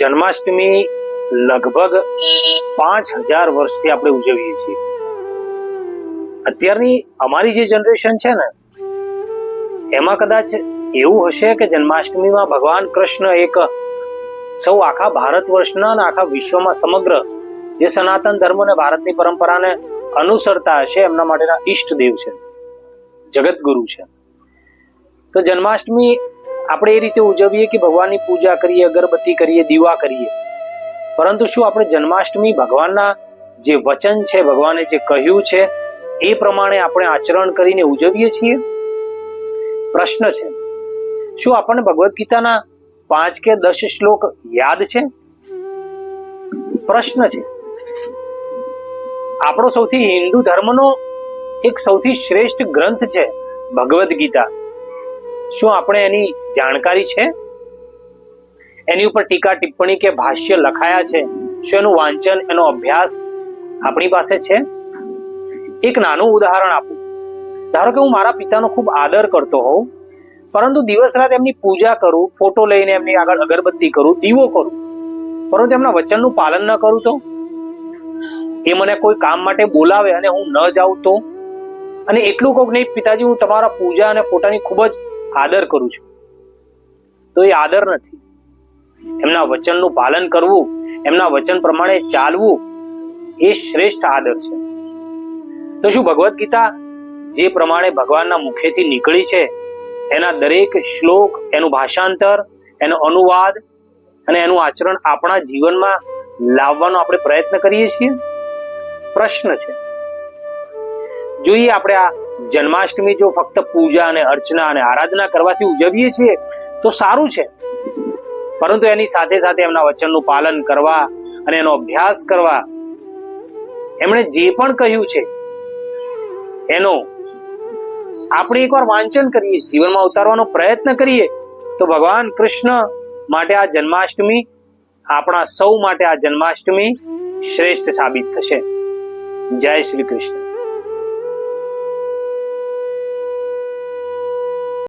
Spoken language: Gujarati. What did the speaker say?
જન્માષ્ટમી લગભગ પાંચ હજાર વર્ષથી આપણે ઉજવીએ છીએ. અત્યારની અમારી જે જનરેશન છે ને, એમાં કદાચ એવું હશે કે જન્માષ્ટમીમાં ભગવાન કૃષ્ણ એક સૌ આખા ભારત વર્ષના અને આખા વિશ્વમાં સમગ્ર જે સનાતન ધર્મ અને ભારતની પરંપરાને અનુસરતા હશે, એમના માટેના ઈષ્ટ દેવ છે જગતગુરુ છે. તો જન્માષ્ટમી આપણે એ રીતે ઉજવીએ કે ભગવાનની પૂજા કરીએ, અગરબત્તી કરીએ, દીવા કરીએ. પરંતુ શું આપણે જન્માષ્ટમી ભગવાનના જે વચન છે, ભગવાને જે કહ્યું છે, એ પ્રમાણે આપણે આચરણ કરીને ઉજવીએ છીએ? પ્રશ્ન છે. શું આપણને ભગવદ્ ગીતાના પાંચ કે દસ શ્લોક યાદ છે? પ્રશ્ન છે. આપણો સૌથી હિન્દુ ધર્મનો એક સૌથી શ્રેષ્ઠ ગ્રંથ છે ભગવદ્ ગીતા. શું આપણે એની જાણકારી છે? એની ઉપર ટીકા ટિપ્પણી કે ભાષ્ય લખાયા છે, શું એનું વાંચન, એનો અભ્યાસ આપણી પાસે છે? એક નાનું ઉદાહરણ આપું. ધારો કે હું મારા પિતાનો ખૂબ આદર કરતો હોઉં, પરંતુ દિવસ રાત એમની પૂજા કરું, ફોટો લઈને એમની આગળ અગરબત્તી કરું, દીવો કરું, પરંતુ એમના વચનનું પાલન ન કરું તો? એ મને કોઈ કામ માટે બોલાવે અને હું ન જાઉં તો? અને એટલું કહું નહીં, પિતાજી, હું તમારા પૂજા અને ફોટાની ખૂબ જ આદર કરું છું. તો એ આદર નથી. એમના વચનનું પાલન કરવું, એમના વચન પ્રમાણે ચાલવું એ શ્રેષ્ઠ આદર છે. તો શું ભગવદ્ ગીતા જે પ્રમાણે ભગવાનના મુખેથી નીકળી છે, એના દરેક શ્લોક, એનું ભાષાંતર, એનો અનુવાદ અને એનું આચરણ આપણા જીવનમાં લાવવાનો આપણે પ્રયત્ન કરીએ છીએ? પ્રશ્ન છે. જોઈએ આપણે આ જન્માષ્ટમી જો ફક્ત પૂજા અને અર્ચના અને આરાધના કરવાથી ઉજવીએ છીએ, તો સારું છે. પરંતુ એની સાથે સાથે એમના વચનનું પાલન કરવા અને એનો અભ્યાસ કરવા, એમણે જે પણ કહ્યું છે, એનો આપણે એકવાર વાંચન કરીએ, જીવનમાં ઉતારવાનો પ્રયત્ન કરીએ, તો ભગવાન કૃષ્ણ માટે આ જન્માષ્ટમી, આપણા સૌ માટે આ જન્માષ્ટમી શ્રેષ્ઠ સાબિત થશે. જય શ્રી કૃષ્ણ.